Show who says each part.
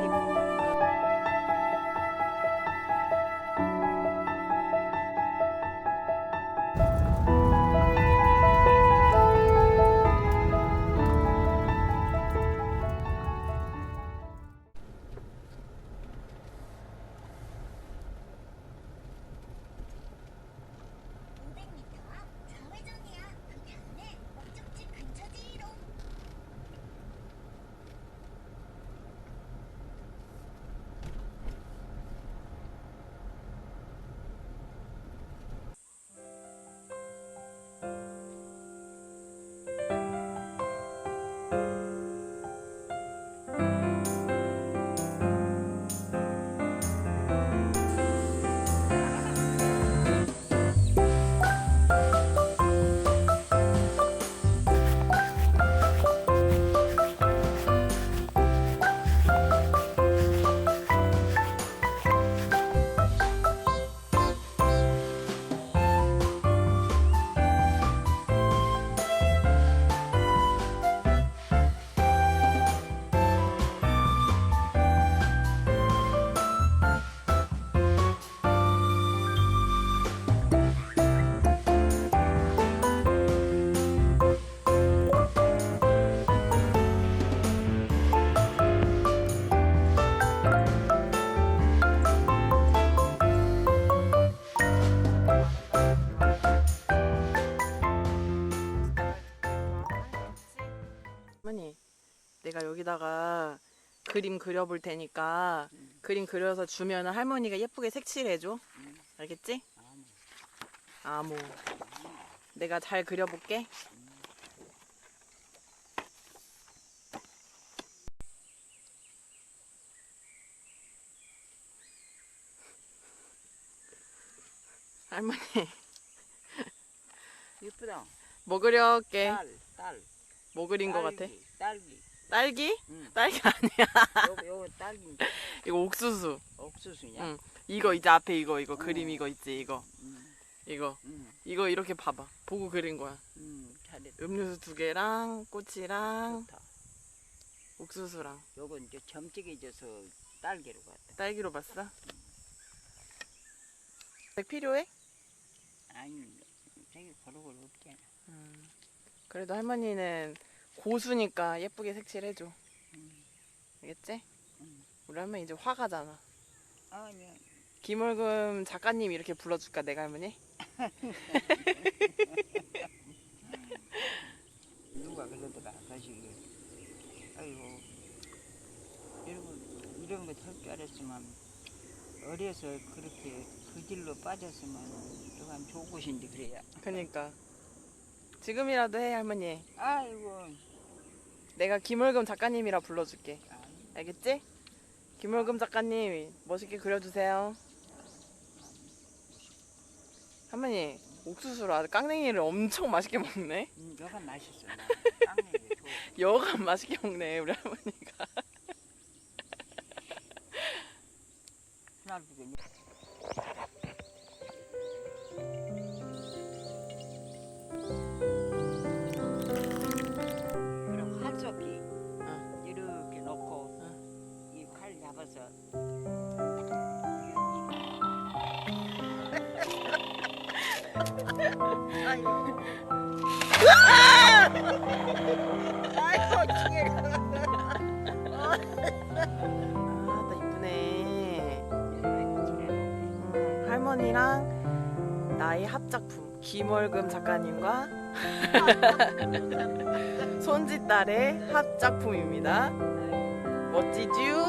Speaker 1: 좌회
Speaker 2: 내가 여기다가 그림 그려볼 테니까 그림 그려서 주면 할머니가 예쁘게 색칠해줘. 알겠지? 아모. 내가 잘 그려볼게. 할머니,
Speaker 3: 예쁘다.
Speaker 2: 뭐 그려올게?
Speaker 3: 딸, 딸.
Speaker 2: 뭐 그린 거 같아?
Speaker 3: 딸기, 딸기. 응.
Speaker 2: 딸기 아니야.
Speaker 3: 요거, 요거 딸기인데.
Speaker 2: 이거 옥수수.
Speaker 3: 옥수수냐?
Speaker 2: 응. 이거 이제 앞에 이거 이거 그림 이거 있지 이거
Speaker 3: 응,
Speaker 2: 이거
Speaker 3: 응,
Speaker 2: 이거 이렇게 봐봐 보고 그린 거야
Speaker 3: 응. 잘했다.
Speaker 2: 음료수 두 개랑 꽃이랑
Speaker 3: 좋다.
Speaker 2: 옥수수랑
Speaker 3: 요거 이제 점찍해져서 딸기로 갔다.
Speaker 2: 딸기로 봤어? 색 필요해?
Speaker 3: 아니, 되게 고루고루 없잖아.
Speaker 2: 음. 그래도 할머니는 고수니까 예쁘게 색칠해줘
Speaker 3: 응.
Speaker 2: 알겠지?
Speaker 3: 응.
Speaker 2: 우리 할머니 이제 화가잖아
Speaker 3: 아니야.
Speaker 2: 김월금 작가님 이렇게 불러줄까 내가 할머니?
Speaker 3: 누가 그러더라, 거시기. 아이고, 이런, 이런 거할줄 알았지만, 어려서 그렇게 그 길로 빠졌으면, 조금 좋은 곳인데, 그래야.
Speaker 2: 그니까 지금이라도 해 할머니
Speaker 3: 아이고,
Speaker 2: 내가 김월금 작가님이라 불러줄게 알겠지? 김월금 작가님 멋있게 그려주세요. 할머니 옥수수로 아주 깡냉이를 엄청 맛있게 먹네.
Speaker 3: 음, 여간 맛있어. 좋아.
Speaker 2: 여간 맛있게 먹네 우리 할머니가. 아나 이쁘네. 음, 할머니랑 나의 합작품 김월금 작가님과 손짓딸의 합작품입니다. 멋지쥬?